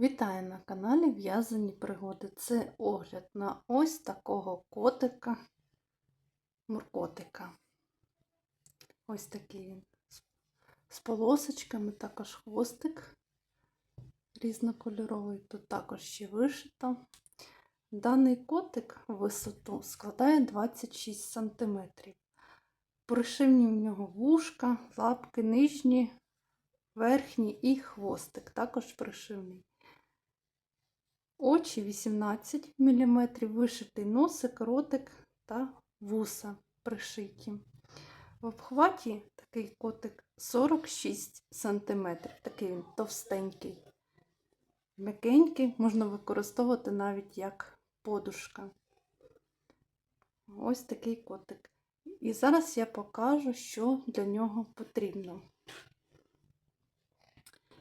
Вітаю на каналі В'язані пригоди. Це огляд на ось такого котика, муркотика. Ось такий він з- полосочками, також хвостик різнокольоровий. Тут також ще вишито. Даний котик в висоту складає 26 см. Пришивні в нього вушка, лапки нижні, верхній і хвостик, також пришивний. Очі 18 мм, вишитий носик, ротик та вуса пришиті. В обхваті такий котик 46 см, такий він товстенький, м'якенький, можна використовувати навіть як подушка. Ось такий котик. І зараз я покажу, що для нього потрібно.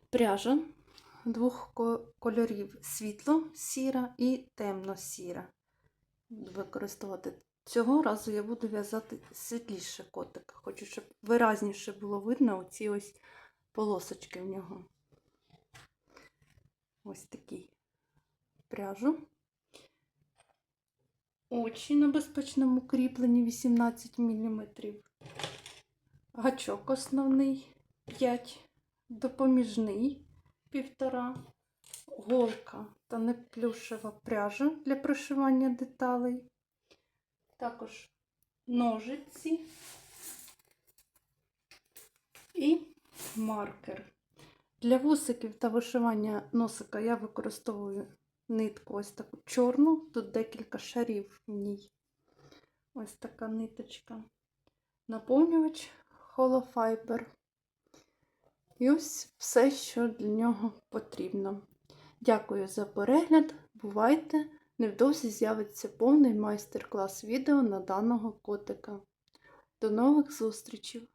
Пряжа двох кольорів світло сіра і темно сіра. Буду використовувати. Цього разу я буду в'язати світліше котика. Хочу, щоб виразніше було видно оці ось полосочки в нього. Ось такий пряжу. Очі на безпечному кріпленні 18 мм. Гачок основний 5, допоміжний півтора, голка та неплюшева пряжа для пришивання деталей. Також ножиці і маркер. Для вусиків та вишивання носика я використовую нитку ось таку чорну, тут декілька шарів в ній. Ось така ниточка. Наповнювач холофайбер. І ось все, що для нього потрібно. Дякую за перегляд. Бувайте! Невдовзі з'явиться повний майстер-клас відео на даного котика. До нових зустрічей!